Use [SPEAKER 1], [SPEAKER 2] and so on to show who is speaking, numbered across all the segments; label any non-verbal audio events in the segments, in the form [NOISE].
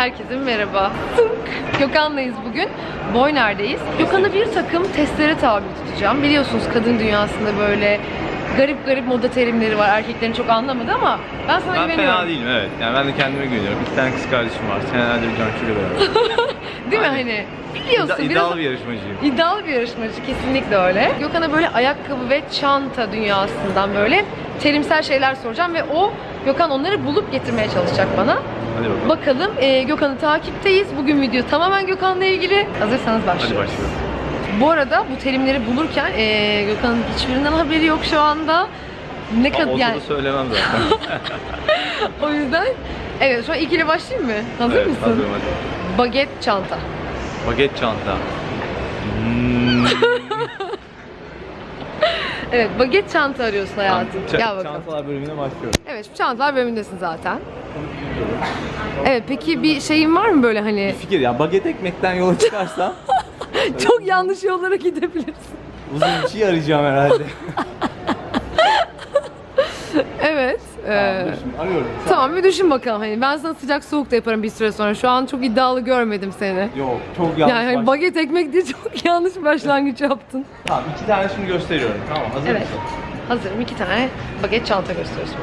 [SPEAKER 1] Herkese merhaba. Gökhan'layız bugün. Boyner'deyiz. Gökhan'a bir takım testlere tabi tutacağım. Biliyorsunuz kadın dünyasında böyle garip garip moda terimleri var. Erkeklerin çok anlamadı ama ben sana
[SPEAKER 2] Ben
[SPEAKER 1] güveniyorum.
[SPEAKER 2] fena değilim evet. Yani ben de kendime güveniyorum. İki tane kız kardeşim var. Senelerdir Cansu'yla beraber. [LAUGHS]
[SPEAKER 1] Değil mi hani? Biliyorsun
[SPEAKER 2] İddia-
[SPEAKER 1] biraz
[SPEAKER 2] İddialı bir yarışmacıyım.
[SPEAKER 1] İddialı bir yarışmacı kesinlikle öyle. Gökhan'a böyle ayakkabı ve çanta dünyasından böyle terimsel şeyler soracağım ve o Gökhan onları bulup getirmeye çalışacak bana.
[SPEAKER 2] Hadi bakalım.
[SPEAKER 1] Bakalım e, Gökhan'ı takipteyiz. Bugün video tamamen Gökhan'la ilgili. Hazırsanız
[SPEAKER 2] Hadi
[SPEAKER 1] başlıyoruz.
[SPEAKER 2] başlayalım.
[SPEAKER 1] Bu arada bu terimleri bulurken e, Gökhan'ın hiçbirinden haberi yok şu anda. Ne kadar yani
[SPEAKER 2] da söylemem zaten. [LAUGHS]
[SPEAKER 1] o yüzden evet şu an ilk ile başlayayım mı? Hazır
[SPEAKER 2] evet,
[SPEAKER 1] mısın?
[SPEAKER 2] Hazırım hadi.
[SPEAKER 1] Baget çanta.
[SPEAKER 2] Baget çanta. Hmm. [LAUGHS]
[SPEAKER 1] Evet baget çanta arıyorsun hayatım.
[SPEAKER 2] Ç-
[SPEAKER 1] Gel bakalım.
[SPEAKER 2] Çantalar bölümüne başlıyorum.
[SPEAKER 1] Evet şu çantalar bölümündesin zaten. Evet peki bir şeyin var mı böyle hani
[SPEAKER 2] Fikir ya baget ekmekten yola çıkarsam [LAUGHS]
[SPEAKER 1] çok yanlış yollara gidebilirsin.
[SPEAKER 2] uzun bir şey arayacağım herhalde. [LAUGHS]
[SPEAKER 1] Evet. e,
[SPEAKER 2] Tamam, dur şimdi arıyorum.
[SPEAKER 1] tamam bir düşün bakalım hani ben sana sıcak soğuk da yaparım bir süre sonra. Şu an çok iddialı görmedim seni.
[SPEAKER 2] Yok çok yanlış.
[SPEAKER 1] yani hani baget ekmek diye çok [LAUGHS] yanlış bir başlangıç yaptın.
[SPEAKER 2] Tamam iki tane şimdi gösteriyorum. Tamam hazır
[SPEAKER 1] Evet.
[SPEAKER 2] mısın?
[SPEAKER 1] Hazırım iki tane baget çanta gösteriyorsun.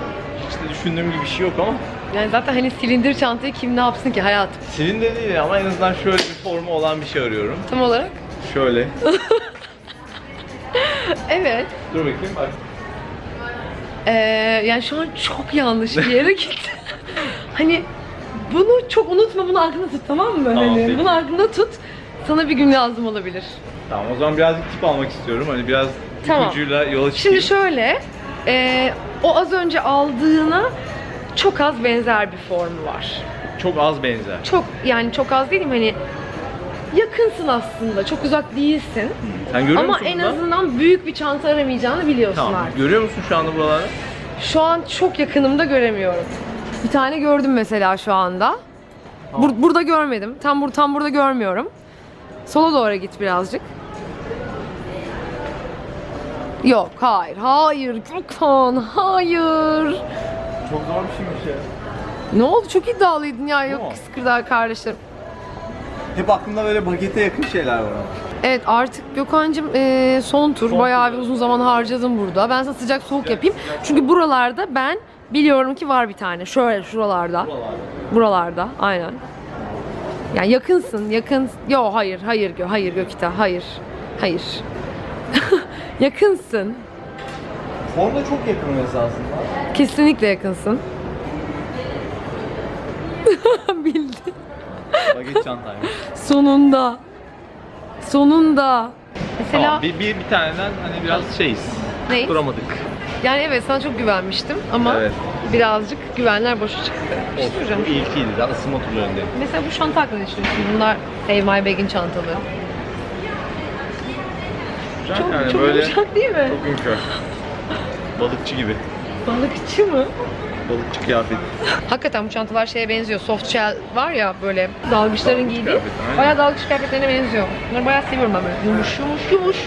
[SPEAKER 2] Hiç de düşündüğüm gibi bir şey yok ama.
[SPEAKER 1] Yani zaten hani silindir çantayı kim ne yapsın ki hayatım.
[SPEAKER 2] Silindir değil ama en azından şöyle bir formu olan bir şey arıyorum.
[SPEAKER 1] Tam olarak.
[SPEAKER 2] Şöyle. [LAUGHS]
[SPEAKER 1] Evet.
[SPEAKER 2] Dur bakayım bak.
[SPEAKER 1] Ee, yani şu an çok yanlış bir yere gitti. [LAUGHS] hani bunu çok unutma, bunu aklında tut tamam mı?
[SPEAKER 2] Tamam,
[SPEAKER 1] hani
[SPEAKER 2] peki.
[SPEAKER 1] bunu aklında tut. Sana bir gün lazım olabilir.
[SPEAKER 2] Tamam o zaman birazcık tip almak istiyorum. Hani biraz
[SPEAKER 1] Tamam.
[SPEAKER 2] ipucuyla yola çıkayım.
[SPEAKER 1] Şimdi şöyle, e, o az önce aldığına çok az benzer bir formu var.
[SPEAKER 2] Çok az benzer.
[SPEAKER 1] Çok yani çok az değilim hani yakınsın aslında. Çok uzak değilsin.
[SPEAKER 2] Sen görüyor
[SPEAKER 1] Ama
[SPEAKER 2] musun
[SPEAKER 1] en
[SPEAKER 2] bundan?
[SPEAKER 1] azından büyük bir çanta aramayacağını biliyorsun
[SPEAKER 2] Tamam.
[SPEAKER 1] artık.
[SPEAKER 2] Görüyor musun şu anda buralarda?
[SPEAKER 1] Şu an çok yakınımda göremiyorum. Bir tane gördüm mesela şu anda. Bur- burada görmedim. Tam bur tam burada görmüyorum. Sola doğru git birazcık. Yok, hayır, hayır, Gökhan, hayır.
[SPEAKER 2] Çok zor bir şeymiş ya.
[SPEAKER 1] Ne oldu? Çok iddialıydın ya. Yok
[SPEAKER 2] Tamam.
[SPEAKER 1] kıskırdar kardeşlerim.
[SPEAKER 2] Hep aklımda böyle bagete yakın şeyler var ama.
[SPEAKER 1] Evet artık Gökhan'cığım eee, son tur.
[SPEAKER 2] Son
[SPEAKER 1] Bayağı bir uzun zaman harcadım burada. Ben sana sıcak soğuk
[SPEAKER 2] Sıcak,
[SPEAKER 1] yapayım.
[SPEAKER 2] sıcak
[SPEAKER 1] Çünkü buralarda ben biliyorum ki var bir tane. Şöyle şuralarda.
[SPEAKER 2] Buralarda.
[SPEAKER 1] Buralarda aynen. Yani yakınsın, yakın. Yo hayır, hayır, Gö hayır Gökita, hayır. Hayır. [LAUGHS] yakınsın.
[SPEAKER 2] Formda çok yakın esasında.
[SPEAKER 1] Kesinlikle yakınsın. [LAUGHS] Bildi.
[SPEAKER 2] Baget çantaymış.
[SPEAKER 1] Sonunda. Sonunda. Mesela
[SPEAKER 2] Tamam bir, bir, bir taneden hani biraz şeyiz.
[SPEAKER 1] ne?
[SPEAKER 2] Duramadık.
[SPEAKER 1] Yani evet sana çok güvenmiştim ama
[SPEAKER 2] Evet.
[SPEAKER 1] birazcık güvenler boşa çıktı. Bir şey
[SPEAKER 2] Olsun. Bu ilkiydi. Daha ısınma turlarında.
[SPEAKER 1] Mesela bu çanta hakkında ne düşünüyorsun? Bunlar Save My Bag'in çantaları.
[SPEAKER 2] Güzel
[SPEAKER 1] Çok,
[SPEAKER 2] yani
[SPEAKER 1] çok
[SPEAKER 2] böyle
[SPEAKER 1] yumuşak değil mi?
[SPEAKER 2] çok yumuşak. [LAUGHS] Balıkçı gibi.
[SPEAKER 1] Balıkçı mı?
[SPEAKER 2] Balıkçı kıyafet.
[SPEAKER 1] Hakikaten bu çantalar şeye benziyor. Soft shell var ya böyle dalgıçların
[SPEAKER 2] Dalgıç
[SPEAKER 1] giydiği. Bayağı dalgıç kıyafetlerine benziyor. Bunları bayağı seviyorum ben böyle. Yumuş yumuş yumuş.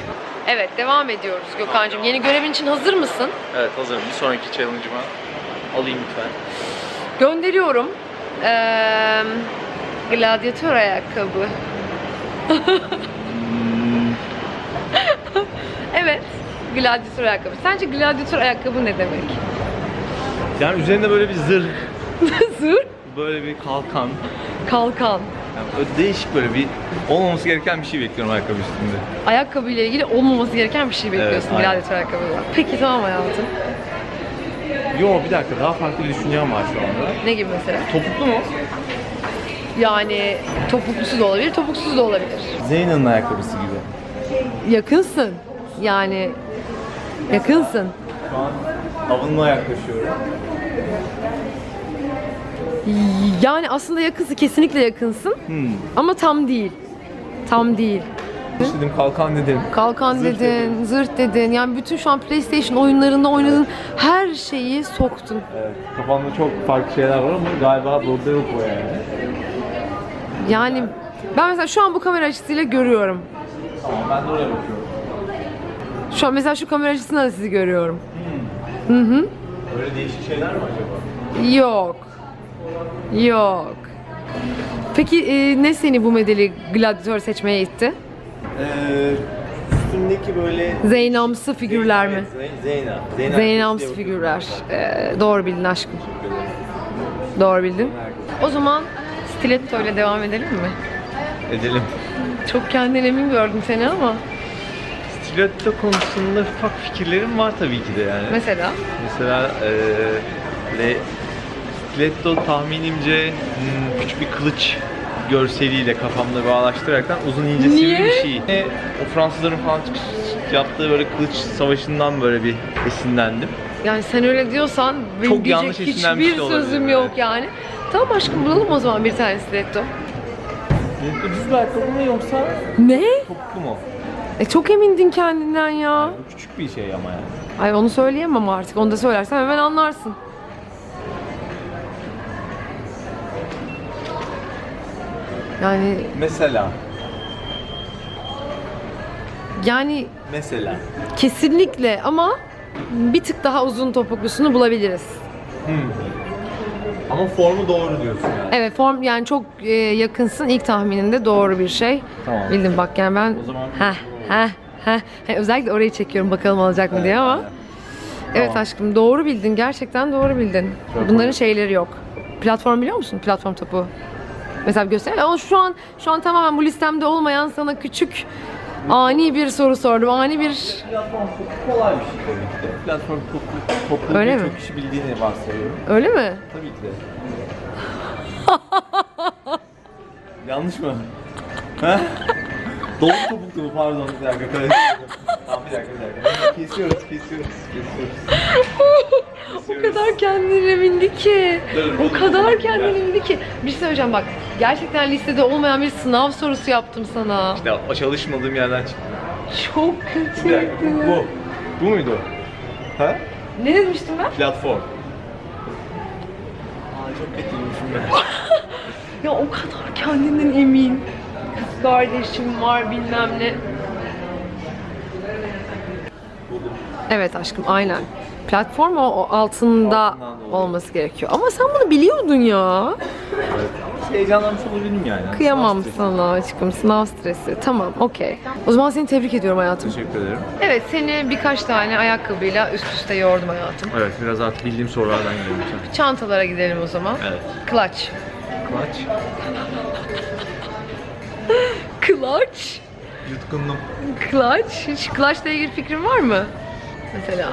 [SPEAKER 1] Evet devam ediyoruz Gökhan'cığım. Yeni görevin için hazır mısın?
[SPEAKER 2] Evet hazırım. Bir sonraki challenge'ıma alayım lütfen.
[SPEAKER 1] Gönderiyorum. Ee, gladyatör ayakkabı. [LAUGHS] evet. Gladyatör ayakkabı. Sence gladyatör ayakkabı ne demek?
[SPEAKER 2] Yani üzerinde böyle bir zırh, [LAUGHS]
[SPEAKER 1] Zırh,
[SPEAKER 2] böyle bir kalkan.
[SPEAKER 1] kalkan.
[SPEAKER 2] Yani böyle değişik böyle bir olmaması gereken bir şey bekliyorum ayakkabı üstünde.
[SPEAKER 1] Ayakkabı ile ilgili olmaması gereken bir şey bekliyorsun
[SPEAKER 2] aynen.
[SPEAKER 1] gladyatör ayakkabıyla. Peki tamam hayatım.
[SPEAKER 2] Yo bir dakika daha farklı bir düşüncem var şu anda.
[SPEAKER 1] Ne gibi mesela?
[SPEAKER 2] Topuklu mu?
[SPEAKER 1] Yani topuklusu da olabilir, topuksuz da olabilir.
[SPEAKER 2] Zeyna'nın ayakkabısı gibi.
[SPEAKER 1] Yakınsın. Yani yakınsın.
[SPEAKER 2] Şu an avınma yaklaşıyorum.
[SPEAKER 1] Yani aslında yakınsın, kesinlikle yakınsın
[SPEAKER 2] Hmm.
[SPEAKER 1] ama tam değil. Tam değil.
[SPEAKER 2] Dedim kalkan dedim.
[SPEAKER 1] Kalkan
[SPEAKER 2] Zırt
[SPEAKER 1] dedin,
[SPEAKER 2] dedin.
[SPEAKER 1] zırt dedin. Yani bütün şu an PlayStation oyunlarında oynadığın her şeyi soktun.
[SPEAKER 2] Evet, kafamda çok farklı şeyler var ama galiba burada yok o yani.
[SPEAKER 1] Yani ben mesela şu an bu kamera açısıyla görüyorum.
[SPEAKER 2] Tamam ben de oraya bakıyorum.
[SPEAKER 1] Şu an mesela şu kamera açısından da sizi görüyorum.
[SPEAKER 2] Öyle değişik şeyler mi acaba?
[SPEAKER 1] Yok. Yok. Peki e, ne seni bu medeli gladyatör seçmeye itti?
[SPEAKER 2] Ee, üstündeki böyle...
[SPEAKER 1] Zeynamsı figürler mi?
[SPEAKER 2] Evet, Zey- Zeyna. Zeyna
[SPEAKER 1] Zeynamsı figürler. Ee, doğru bildin aşkım. Doğru bildin. O zaman stiletto ile devam edelim mi?
[SPEAKER 2] Edelim.
[SPEAKER 1] Çok kendine emin gördüm seni ama.
[SPEAKER 2] Stiletto konusunda ufak fikirlerim var tabii ki de yani.
[SPEAKER 1] Mesela?
[SPEAKER 2] Mesela eee böyle stiletto tahminimce hmm, küçük bir kılıç görseliyle kafamda bağlaştıraraktan uzun ince sivri
[SPEAKER 1] Niye?
[SPEAKER 2] bir şey. Ve o Fransızların falan yaptığı böyle kılıç savaşından böyle bir esinlendim.
[SPEAKER 1] Yani sen öyle diyorsan benim
[SPEAKER 2] Çok yanlış
[SPEAKER 1] diyecek
[SPEAKER 2] esinlenmiş
[SPEAKER 1] hiçbir
[SPEAKER 2] de
[SPEAKER 1] sözüm yok
[SPEAKER 2] evet.
[SPEAKER 1] yani. Tamam aşkım bulalım o zaman bir tane stiletto.
[SPEAKER 2] Stiletto ayakkabı mı yoksa
[SPEAKER 1] Ne?
[SPEAKER 2] topuklu mu?
[SPEAKER 1] E çok emindin kendinden ya.
[SPEAKER 2] Bu küçük bir şey ama yani.
[SPEAKER 1] Ay onu söyleyemem artık. Onu da söylersen hemen anlarsın. Yani
[SPEAKER 2] Mesela.
[SPEAKER 1] yani
[SPEAKER 2] Mesela.
[SPEAKER 1] kesinlikle ama bir tık daha uzun topuklusunu bulabiliriz.
[SPEAKER 2] Hmm. Ama formu doğru diyorsun yani.
[SPEAKER 1] Evet form yani çok e, yakınsın ilk tahmininde doğru bir şey.
[SPEAKER 2] Tamam.
[SPEAKER 1] Bildim bak yani ben
[SPEAKER 2] O zaman-
[SPEAKER 1] heh heh heh He, özellikle orayı çekiyorum bakalım alacak mı diye ama. Evet
[SPEAKER 2] Tamam.
[SPEAKER 1] aşkım doğru bildin gerçekten doğru bildin. Bunların şeyleri yok. Platform biliyor musun? Platform topu. Mesela göster. Ama şu an şu an tamamen bu listemde olmayan sana küçük ani bir soru sordum. Ani bir
[SPEAKER 2] Platform topu kolay bir şey tabii ki de. Platform topu, topu
[SPEAKER 1] Öyle mi?
[SPEAKER 2] çok kişi bildiğini varsayıyorum.
[SPEAKER 1] öyle mi?
[SPEAKER 2] Tabii ki de. Yanlış mı? Ha? [LAUGHS] Dolu topuklu mu? Pardon bir dakika karıştırdım. Tamam bir dakika bir dakika. Kesiyoruz, kesiyoruz, kesiyoruz. [LAUGHS]
[SPEAKER 1] O kadar kendine emindi ki. O kadar kendine emindi ki. Bir şey söyleyeceğim bak. Gerçekten listede olmayan bir sınav sorusu yaptım sana.
[SPEAKER 2] İşte o çalışmadığım yerden çıktı.
[SPEAKER 1] Çok
[SPEAKER 2] Bir dakika,
[SPEAKER 1] kötüydü.
[SPEAKER 2] bu. Bu muydu? Ha?
[SPEAKER 1] Ne demiştim ben?
[SPEAKER 2] Platform. Aa çok kötüymüşüm ben. [LAUGHS]
[SPEAKER 1] Ya o kadar kendinden emin. Kız kardeşim var bilmem ne. Evet aşkım aynen. Platform o, o altında olması gerekiyor. Ama sen bunu biliyordun ya.
[SPEAKER 2] Heyecanlanmış olabilirim yani.
[SPEAKER 1] Kıyamam
[SPEAKER 2] Sınav stresi.
[SPEAKER 1] sana aşkım. Sınav stresi. Tamam, okey. O zaman seni tebrik ediyorum hayatım.
[SPEAKER 2] Teşekkür ederim.
[SPEAKER 1] Evet, seni birkaç tane ayakkabıyla üst üste yordum hayatım.
[SPEAKER 2] Evet biraz artık bildiğim sorulardan gidelim.
[SPEAKER 1] Çantalara gidelim o zaman.
[SPEAKER 2] Evet.
[SPEAKER 1] Clutch.
[SPEAKER 2] Clutch.
[SPEAKER 1] Clutch?
[SPEAKER 2] Yutkundum.
[SPEAKER 1] Clutch? Hiç clutch'la ilgili fikrin var mı? Mesela.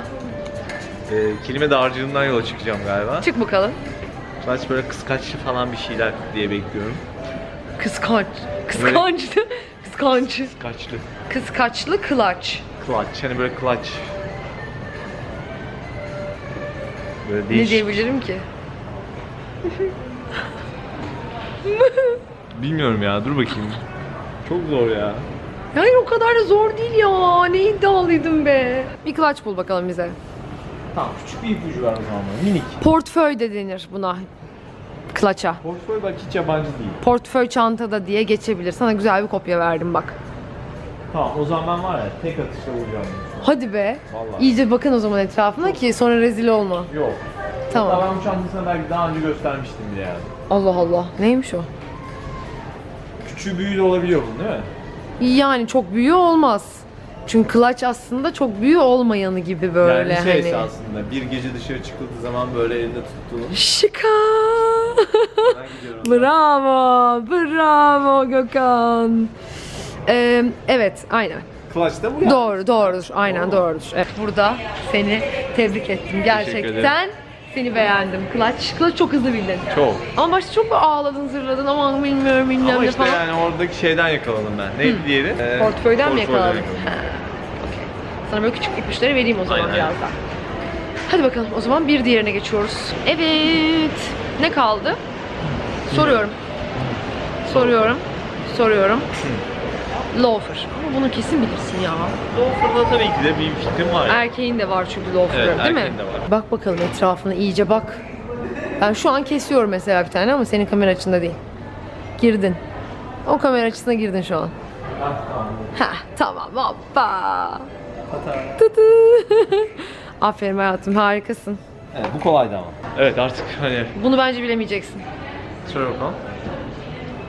[SPEAKER 2] Ee, kelime dağarcığından yola çıkacağım galiba.
[SPEAKER 1] Çık bakalım.
[SPEAKER 2] Clutch böyle kıskaçlı falan bir şeyler diye bekliyorum.
[SPEAKER 1] Kıskanç. Kıskançlı. [LAUGHS] Kıskanç.
[SPEAKER 2] Kıskaçlı.
[SPEAKER 1] Kıskaçlı clutch.
[SPEAKER 2] Clutch. Hani böyle clutch. Böyle
[SPEAKER 1] Ne
[SPEAKER 2] değişik.
[SPEAKER 1] diyebilirim ki?
[SPEAKER 2] Bilmiyorum ya dur bakayım. Çok zor ya.
[SPEAKER 1] Yani o kadar da zor değil ya. Ne iddialıydın be. Bir clutch bul bakalım bize.
[SPEAKER 2] Tamam küçük bir ipucu var o zaman bana. Minik.
[SPEAKER 1] Portföy de denir buna. Clutch'a.
[SPEAKER 2] Portföy bak hiç yabancı değil.
[SPEAKER 1] Portföy çantada diye geçebilir. Sana güzel bir kopya verdim bak.
[SPEAKER 2] Tamam o zaman ben var ya tek atışta vuracağım.
[SPEAKER 1] Hadi be.
[SPEAKER 2] Vallahi.
[SPEAKER 1] İyice bakın o zaman etrafına ki sonra rezil olma.
[SPEAKER 2] Yok.
[SPEAKER 1] Tamam.
[SPEAKER 2] Hatta ben bu çantasını belki daha önce göstermiştim bile yani.
[SPEAKER 1] Allah Allah. Neymiş o?
[SPEAKER 2] Küçüğü büyüğü de olabiliyor bunun değil mi?
[SPEAKER 1] Yani çok büyüğü olmaz. Çünkü clutch aslında çok büyüğü olmayanı gibi böyle
[SPEAKER 2] yani şey
[SPEAKER 1] hani.
[SPEAKER 2] esasında bir gece dışarı çıkıldığı zaman böyle elinde tuttuğun. Gidiyorum.
[SPEAKER 1] bravo. Bravo Gökhan. Ee, evet aynen.
[SPEAKER 2] Clutch da bu yani.
[SPEAKER 1] Doğru, doğrudur. Aynen
[SPEAKER 2] Doğru.
[SPEAKER 1] doğrudur. Evet. Burada seni tebrik ettim. Gerçekten
[SPEAKER 2] ederim.
[SPEAKER 1] Seni beğendim. Clutch, clutch çok hızlı bildin.
[SPEAKER 2] Çok.
[SPEAKER 1] Ama başta çok ağladın, zırladın aman bilmiyorum bilmem
[SPEAKER 2] Ama
[SPEAKER 1] ne
[SPEAKER 2] işte
[SPEAKER 1] falan.
[SPEAKER 2] yani oradaki şeyden yakaladım ben. Neydi diğeri? Ee,
[SPEAKER 1] Portföyden mi yakaladın? Ha, okey. Sana böyle küçük ipuçları vereyim o zaman
[SPEAKER 2] Aynen.
[SPEAKER 1] birazdan. Hadi bakalım o zaman bir diğerine geçiyoruz. Evet. Ne kaldı? Soruyorum. Soruyorum. Soruyorum. Loafer. Ama bunu kesin bilirsin ya.
[SPEAKER 2] Loafer'da tabii ki de bir fikrim var.
[SPEAKER 1] Erkeğin de var çünkü loafer
[SPEAKER 2] Evet,
[SPEAKER 1] değil mi?
[SPEAKER 2] erkeğin de var.
[SPEAKER 1] Bak bakalım etrafına iyice bak. Ben şu an kesiyorum mesela bir tane ama senin kamera açında değil. Girdin. O kamera açısına girdin şu an. Ha tamam hoppa. Tutu. [LAUGHS] Aferin hayatım harikasın.
[SPEAKER 2] Evet bu kolaydı ama. Evet artık hani
[SPEAKER 1] Bunu bence bilemeyeceksin.
[SPEAKER 2] söyle bakalım.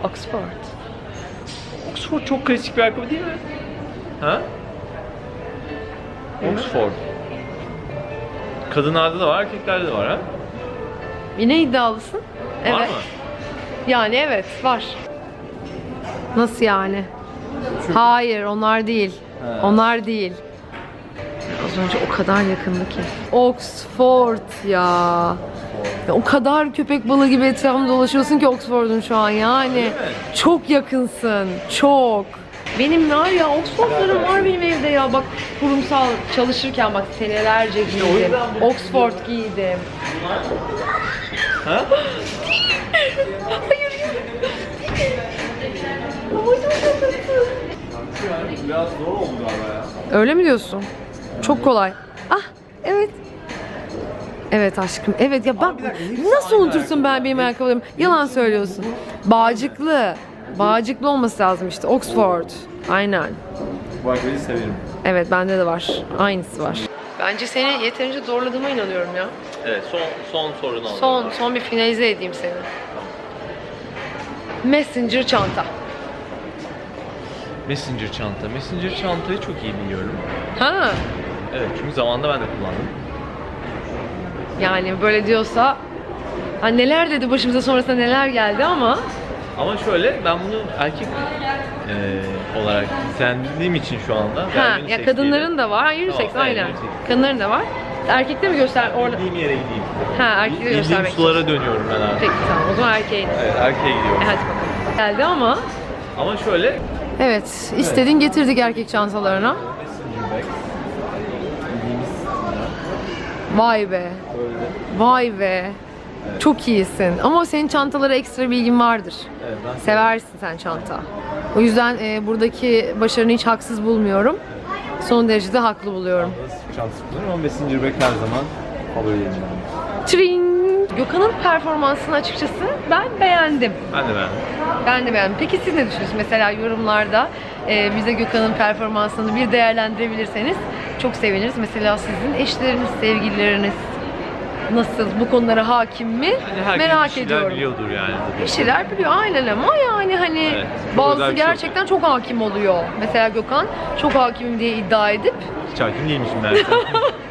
[SPEAKER 1] Oxford.
[SPEAKER 2] Oxford çok klasik bir ayakkabı değil mi? Ha? Oxford. Kadınlarda da var, erkeklerde de var ha?
[SPEAKER 1] Yine iddialısın. Evet.
[SPEAKER 2] Var mı?
[SPEAKER 1] Yani evet var. Nasıl yani? Hayır onlar değil.
[SPEAKER 2] He.
[SPEAKER 1] Onlar değil. Az önce o kadar yakındı ki. Oxford ya. Ya O kadar köpek balığı gibi etrafımda dolaşıyorsun ki Oxford'un şu an yani. Çok yakınsın. Çok. Benim var ya Oxford'larım var benim evde ya. Bak kurumsal çalışırken bak senelerce giydim. Oxford giydim.
[SPEAKER 2] Ha?
[SPEAKER 1] Hayır.
[SPEAKER 2] Biraz zor oldu galiba ya.
[SPEAKER 1] Öyle mi diyorsun? Çok kolay. Ah evet. Evet aşkım. Evet ya bak nasıl unutursun ben benim ayakkabılarımı? Yalan söylüyorsun. Bağcıklı. Bağcıklı olması lazım işte. Oxford. Aynen.
[SPEAKER 2] Bu ayakkabıyı severim.
[SPEAKER 1] Evet bende de var. Aynısı var. Bence seni yeterince zorladığıma inanıyorum ya.
[SPEAKER 2] Evet, son son sorunu alalım.
[SPEAKER 1] Son son bir finalize edeyim seni. Messenger çanta.
[SPEAKER 2] Messenger çanta. Messenger çantayı çok iyi biliyorum.
[SPEAKER 1] Ha.
[SPEAKER 2] Evet, çünkü zamanında ben de kullandım.
[SPEAKER 1] Yani böyle diyorsa ha neler dedi başımıza sonrasında neler geldi ama
[SPEAKER 2] Ama şöyle, ben bunu erkek eee, olarak nitelendirdiğim için şu anda.
[SPEAKER 1] Ha, ya kadınların da var. Unisex
[SPEAKER 2] Tamam, evet,
[SPEAKER 1] aynen.
[SPEAKER 2] unisex.
[SPEAKER 1] Kadınların da var. Erkekte mi göster orada?
[SPEAKER 2] Bildiğim yere gideyim.
[SPEAKER 1] Ha, erkekte
[SPEAKER 2] Bildiğim
[SPEAKER 1] göstermek
[SPEAKER 2] sulara dönüyorum ben artık.
[SPEAKER 1] Peki tamam. O zaman erkeğin.
[SPEAKER 2] Evet, erkeğe gidiyorum.
[SPEAKER 1] E, hadi bakalım. Geldi ama.
[SPEAKER 2] Ama şöyle,
[SPEAKER 1] Evet, istediğin getirdik erkek çantalarına.
[SPEAKER 2] Messenger bag.
[SPEAKER 1] Vay be.
[SPEAKER 2] böyle.
[SPEAKER 1] Vay be. Çok iyisin. Ama senin çantalara ekstra bilgin vardır.
[SPEAKER 2] Evet, ben
[SPEAKER 1] Seversin sen çanta. O yüzden e, buradaki başarını hiç haksız bulmuyorum. Son derece de haklı buluyorum.
[SPEAKER 2] Çantası kullanıyorum ama Messenger bag her zaman favorilerimden.
[SPEAKER 1] Tring! Gökhan'ın performansını açıkçası ben beğendim.
[SPEAKER 2] Ben de beğendim.
[SPEAKER 1] Ben de beğendim. Peki siz ne düşünüyorsunuz? Mesela yorumlarda e, bize Gökhan'ın performansını bir değerlendirebilirseniz çok seviniriz. Mesela sizin eşleriniz, sevgilileriniz nasıl, bu konulara hakim mi?
[SPEAKER 2] Hani herkes
[SPEAKER 1] Merak
[SPEAKER 2] bir şeyler
[SPEAKER 1] ediyorum.
[SPEAKER 2] biliyordur yani. tabii
[SPEAKER 1] Bir şeyler biliyor aynen ama yani hani
[SPEAKER 2] Evet, çok özel
[SPEAKER 1] bazısı
[SPEAKER 2] bir şey
[SPEAKER 1] gerçekten çok hakim oluyor. Mesela Gökhan çok hakimim diye iddia edip
[SPEAKER 2] Hiç hakim değilmişim ben. [LAUGHS]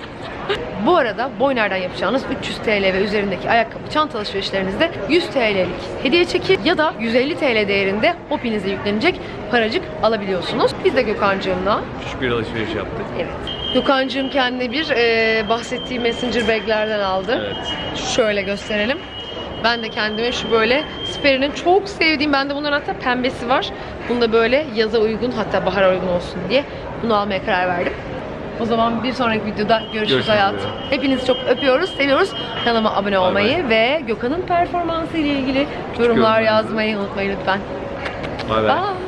[SPEAKER 1] Bu arada Boyner'den yapacağınız 300 TL ve üzerindeki ayakkabı çanta alışverişlerinizde 100 TL'lik hediye çeki ya da 150 TL değerinde hopinize yüklenecek paracık alabiliyorsunuz. Biz de Gökhan'cığımla
[SPEAKER 2] Küçük bir alışveriş yaptık.
[SPEAKER 1] Evet. Gökhan'cığım kendine bir e, bahsettiği messenger baglerden aldı.
[SPEAKER 2] Evet.
[SPEAKER 1] Şöyle gösterelim. Ben de kendime şu böyle Sperry'nin çok sevdiğim, bende bunların hatta pembesi var. Bunu da böyle yaza uygun hatta bahara uygun olsun diye bunu almaya karar verdim. O zaman bir sonraki videoda görüşürüz
[SPEAKER 2] Görüşmek
[SPEAKER 1] hayatım.
[SPEAKER 2] üzere.
[SPEAKER 1] Hepinizi çok öpüyoruz, seviyoruz. Kanalıma abone olmayı ve Gökhan'ın performansı ile ilgili yorumlar yazmayı unutmayın lütfen.
[SPEAKER 2] Bay bay.
[SPEAKER 1] Bye.